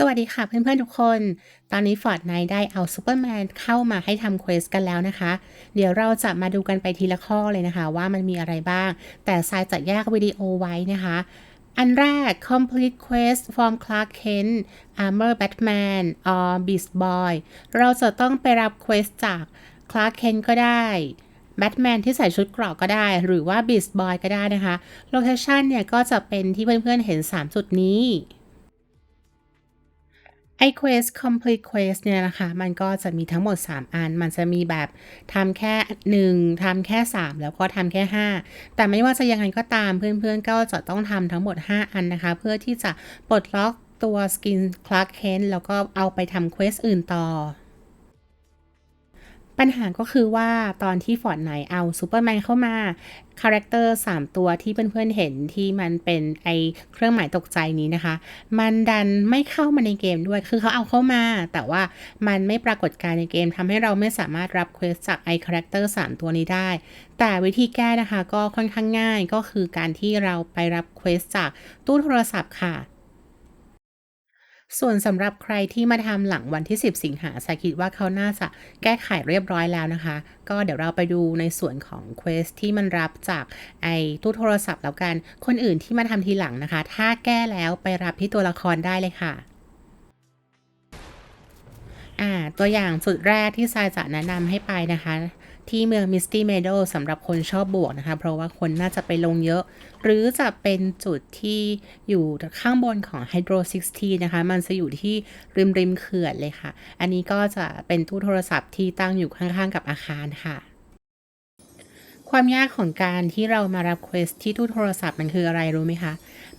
สวัสดีค่ะเพื่อนๆทุกคน ตอนนี้ Fortnite ได้เอาซูเปอร์แมนเข้ามาให้ทำเควสกันแล้วนะคะ เดี๋ยวเราจะมาดูกันไปทีละข้อเลยนะคะ ว่ามันมีอะไรบ้าง แต่ทรายจะแยกวิดีโอไว้นะคะ อันแรก complete quest from Clark Kent Armor Batman or Beast Boy เราจะต้องไปรับเควสจาก Clark Kent ก็ได้แบทแมนที่ใส่ชุดเกราะก็ได้ หรือว่า Beast Boy ก็ได้นะคะ โลเคชันเนี่ยก็จะเป็นที่เพื่อนๆเห็น 3 จุดนี้ ไอ Quest Complete Quest เนี่ยนะคะ มันก็จะมีทั้งหมด 3 อัน มันจะมีแบบทำแค่ 1ทำแค่ 3 แล้วก็ทำแค่ 5 แต่ไม่ว่าจะยังไงก็ตามเพื่อนๆ ก็จะต้องทำทั้งหมด 5 อันนะคะ เพื่อที่จะปลดล็อกตัวสกินคลาร์เค้นแล้วก็เอาไปทำเควสอื่นต่อ ปัญหาก็คือว่าตอนที่ฟอร์ดไนเอาซูเปอร์แมนเข้ามาคาแรคเตอร์3 ตัวที่เพื่อนๆเห็นที่มันเป็นไอเครื่องหมายตกใจนี้นะคะ มันดันไม่เข้ามาในเกมด้วย คือเขาเอาเข้ามา แต่ว่ามันไม่ปรากฏการในเกมทำให้เราไม่สามารถรับเควสจากไอคาแรคเตอร์3 ตัวนี้ได้ แต่วิธีแก้นะคะก็ค่อนข้างง่ายก็คือการที่เราไปรับเควสจากตู้โทรศัพท์ค่ะ ส่วนสำหรับใครที่มาทำหลังวันที่ 10 สิงหาสาคิดว่าเขาน่าจะแก้ไขเรียบร้อยแล้วนะคะ ก็เดี๋ยวเราไปดูในส่วนของเควสที่มันรับจากไอ้ตู้โทรศัพท์แล้วกัน คนอื่นที่มาทำทีหลังนะคะ ถ้าแก้แล้วไปรับที่ตัวละครได้เลยค่ะ อ่าตัวอย่างสุดแรกที่ทรายจะแนะนำให้ไปนะคะ ที่เมืองมิสตี้เมโดสำหรับคนชอบบวกนะคะ เพราะว่าคนน่าจะไปลงเยอะ หรือจะเป็นจุดที่อยู่ข้างบนของ Hydro 60 นะคะ มันจะอยู่ที่ริมริมเขื่อนเลยค่ะ อันนี้ก็จะเป็นตู้โทรศัพท์ที่ตั้งอยู่ข้างๆกับอาคารค่ะ ความยากของการที่เรามารับเควสที่ตู้โทรศัพท์มันคืออะไรรู้ไหมคะ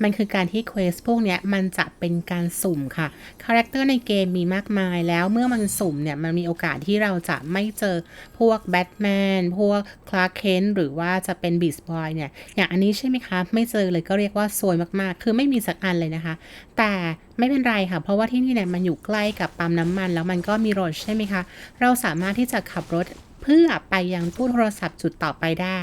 มันคือการที่เควสพวกนี้มันจะเป็นการสุ่มค่ะ คาแรคเตอร์ในเกมมีมากมายแล้วเมื่อมันสุ่มเนี่ย มันมีโอกาสที่เราจะไม่เจอพวกแบทแมนพวกคลาร์เคนหรือว่าจะเป็นบีสบอยเนี่ย อย่างอันนี้ใช่ไหมคะ ไม่เจอเลยก็เรียกว่าซวยมากๆ คือไม่มีสักอันเลยนะคะ แต่ไม่เป็นไรค่ะ เพราะว่าที่นี่เนี่ยมันอยู่ใกล้กับปั๊มน้ำมัน แล้วมันก็มีรถใช่ไหมคะ เราสามารถที่จะขับรถ เพื่อไปยังตู้โทรศัพท์จุดต่อไปได้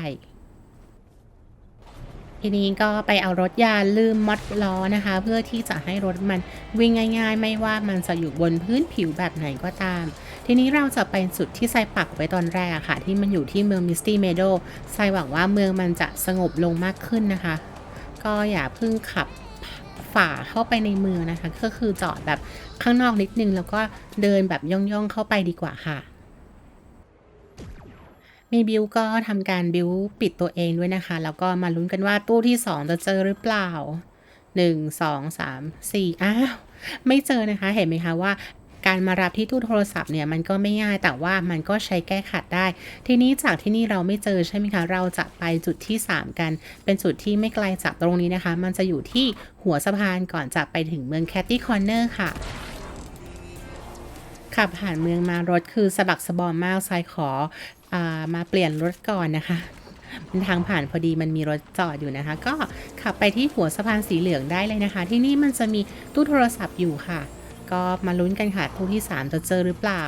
ทีนี้ก็ไปเอารถยาลืมมัดล้อนะคะ เพื่อที่จะให้รถมันวิ่งง่าย ๆ ไม่ว่ามันจะอยู่บนพื้นผิวแบบไหนก็ตาม ทีนี้เราจะไปจุดที่ไซปักไว้ตอนแรกค่ะ ที่มันอยู่ที่เมืองมิสตี้เมโดไซหวังว่าเมืองมันจะสงบลงมากขึ้นนะคะ ก็อย่าเพิ่งขับฝ่าเข้าไปในเมืองนะคะ ก็คือจอดแบบข้างนอกนิดนึง แล้วก็เดินแบบย่องๆเข้าไปดีกว่าค่ะ บิวก็ทำการบิวปิดตัวเองด้วยนะคะ แล้วก็มาลุ้นกันว่าตู้ที่ 2 จะเจอหรือเปล่า 1 2 3 4 อ้าว ไม่เจอนะคะ เห็นไหมคะว่าการมารับที่ตู้โทรศัพท์เนี่ยมันก็ไม่ง่ายแต่ว่ามันก็ใช้แก้ขัดได้ ทีนี้จากที่นี่เราไม่เจอใช่ไหมคะ เราจะไปจุดที่ 3 กัน เป็นจุดที่ไม่ไกลจากตรงนี้นะคะ มันจะอยู่ที่หัวสะพานก่อนจะไปถึงเมืองแคตตี้คอนเนอร์ค่ะขับผ่านเมืองมารถคือสะบักสะบอมมากทรายขอ มาเปลี่ยนรถก่อนนะคะมันทางผ่านพอดีมันมีรถจอดอยู่นะคะ ก็ขับไปที่หัวสะพานสีเหลืองได้เลยนะคะ ที่นี่มันจะมีตู้โทรศัพท์อยู่ค่ะ ก็มาลุ้นกันค่ะตู้ที่ 3 จะเจอหรือเปล่า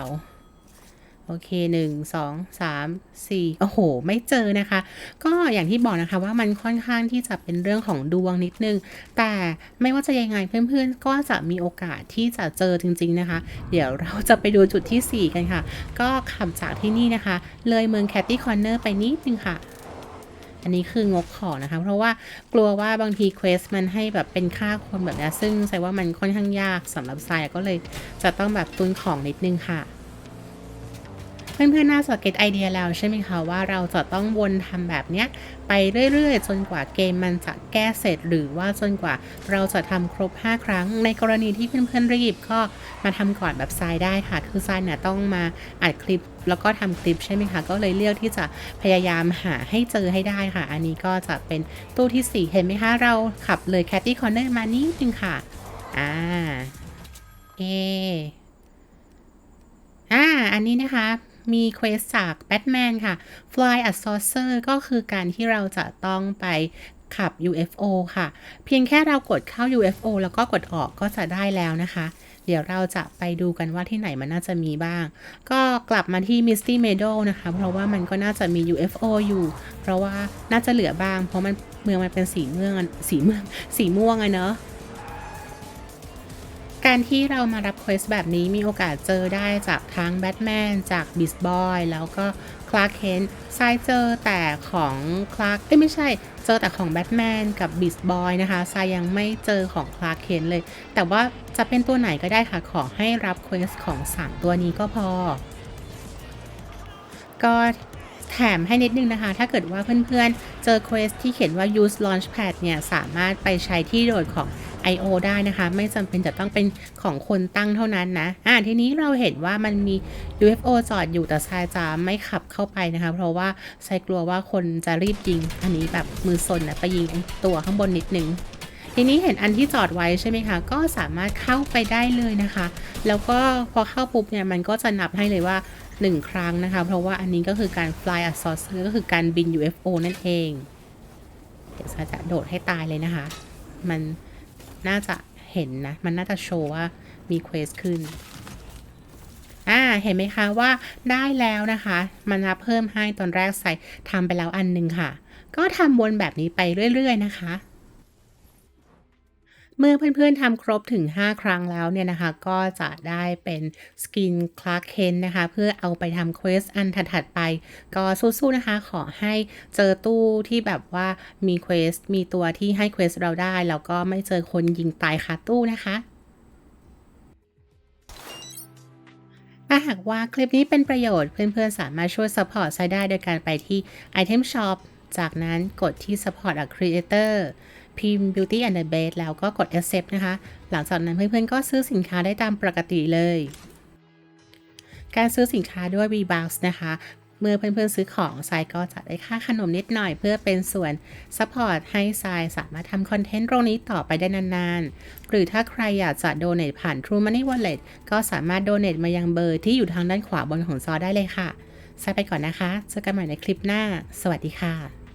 โอเค 1 2 3 4 โอ้โห ไม่เจอนะคะ ก็อย่างที่บอกนะคะว่ามันค่อนข้างที่จะเป็นเรื่องของดวงนิดนึง แต่ไม่ว่าจะยังไงเพื่อนๆ ก็จะมีโอกาสที่จะเจอจริงๆนะคะ เดี๋ยวเราจะไปดูจุดที่ 4 กันค่ะ ก็ขับจากที่นี่นะคะ เลยเมืองแคตตี้คอนเนอร์ไปนิดนึงค่ะอันนี้คืองกขอนะคะ เพราะว่ากลัวว่าบางทีเควสมันให้แบบเป็นค่าคนแบบนี้ซึ่งใส่ว่ามันค่อนข้างยากสำหรับทรายก็เลยจะต้องแบบตุนของนิดนึงค่ะ เพื่อนๆน่าจะเก็ตไอเดียแล้วใช่ไหมคะว่าเราจะต้องวนทำแบบเนี้ยไปเรื่อยๆ จนกว่าเกมมันจะแก้เสร็จ หรือว่าจนกว่าเราจะทำครบ 5 ครั้ง ในกรณีที่เพื่อนๆรีบก็มาทำก่อนแบบทรายได้ค่ะ คือทรายเนี่ยต้องมาอัดคลิปแล้วก็ทำคลิปใช่ไหมคะ ก็เลยเลือกที่จะพยายามหาให้เจอให้ได้ค่ะ อันนี้ก็จะเป็นตู้ที่ 4 เห็นไหมคะเราขับเลยแคตตี้คอนเนอร์มานิดนึงค่ะอ่าเออ่า อันนี้นะคะ มีเควสจากแบทแมนค่ะ Fly a Saucer ก็คือการที่เราจะต้องไปขับ UFO ค่ะ เพียงแค่เรากดเข้า UFO แล้วก็กดออกก็จะได้แล้วนะคะ เดี๋ยวเราจะไปดูกันว่าที่ไหนมันน่าจะมีบ้าง ก็กลับมาที่ Misty Meadow นะคะ เพราะว่ามันก็น่าจะมี UFO อยู่ เพราะว่าน่าจะเหลือบ้าง เพราะมันเมืองมันเป็นสีเมืองสีเมืองสีม่วงอะเนอะ การที่เรามารับเควสแบบนี้มีโอกาสเจอได้จากทั้งแบทแมนจากบิสบอยแล้วก็คลาร์กเคนทรายเจอแต่ของคลาร์กเอ้ยไม่ใช่ เจอแต่ของแบทแมนกับบิสบอยนะคะทรายยังไม่เจอของคลาร์กเคนเลย แต่ว่าจะเป็นตัวไหนก็ได้ค่ะ ขอให้รับเควสของ 3 ตัวนี้ก็พอ ก็แถมให้นิดนึงนะคะ ถ้าเกิดว่าเพื่อนๆ เจอเควสที่เขียนว่า use launchpad เนี่ย สามารถไปใช้ที่โหลดของ I.O. ได้นะคะ ไม่จำเป็นจะต้องเป็นของคนตั้งเท่านั้นนะ อ่าทีนี้เราเห็นว่ามันมี UFO จอดอยู่แต่ทรายจะไม่ขับเข้าไปนะคะ เพราะว่าทรายกลัวว่าคนจะรีบยิง อันนี้แบบมือซนนะไปยิงตัวข้างบนนิดนึงทีนี้เห็นอันที่จอดไว้ใช่ไหมคะ ก็สามารถเข้าไปได้เลยนะคะ แล้วก็พอเข้าปุ๊บเนี่ยมันก็จะนับให้เลยว่า 1 ครั้งนะคะ เพราะว่าอันนี้ก็คือการ fly a saucer ก็คือการบิน UFO นั่นเอง เดี๋ยวจะโดดให้ตายเลยนะคะ มัน น่าจะเห็นนะ มันน่าจะโชว์ว่ามีเควสขึ้น อ่า เห็นไหมคะว่าได้แล้วนะคะ มันจะเพิ่มให้ตอนแรกใส่ทำไปแล้วอันหนึ่งค่ะ ก็ทำวนแบบนี้ไปเรื่อย ๆ นะคะ เมื่อเพื่อนๆทำครบถึง 5 ครั้งแล้วเนี่ยนะคะ ก็จะได้เป็นสกินคลาร์เคนนะคะ เพื่อเอาไปทำเควสอันถัดๆไป ก็สู้ๆนะคะ ขอให้เจอตู้ที่แบบว่ามีเควสมีตัวที่ให้เควสเราได้ แล้วก็ไม่เจอคนยิงตายคาตู้นะคะถ้าหากว่าคลิปนี้เป็นประโยชน์เพื่อนๆ สามารถช่วยซัพพอร์ตไซได้โดยการไปที่ Item Shop จากนั้นกดที่ Support a Creator พิมพ์ Beauty and the Beast แล้วก็กด Accept นะคะ หลังจากนั้นเพื่อนๆ ก็ซื้อสินค้าได้ตามปกติเลย การซื้อสินค้าด้วย V-Bucks นะคะ เมื่อเพื่อนๆ ซื้อของทรายก็จะได้ค่าขนมนิดหน่อยเพื่อเป็นส่วนซัพพอร์ตให้ทรายสามารถทำคอนเทนต์ตรงนี้ต่อไปได้นานๆ หรือถ้าใครอยากจะโดเน a ผ่าน True Money Wallet ก็สามารถโดเน a มายังเบอร์ที่อยู่ทางด้านขวาบนของจอได้เลยค่ะทรายไปก่อนนะคะ เจอกันใหม่ในคลิปหน้า สวัสดีค่ะ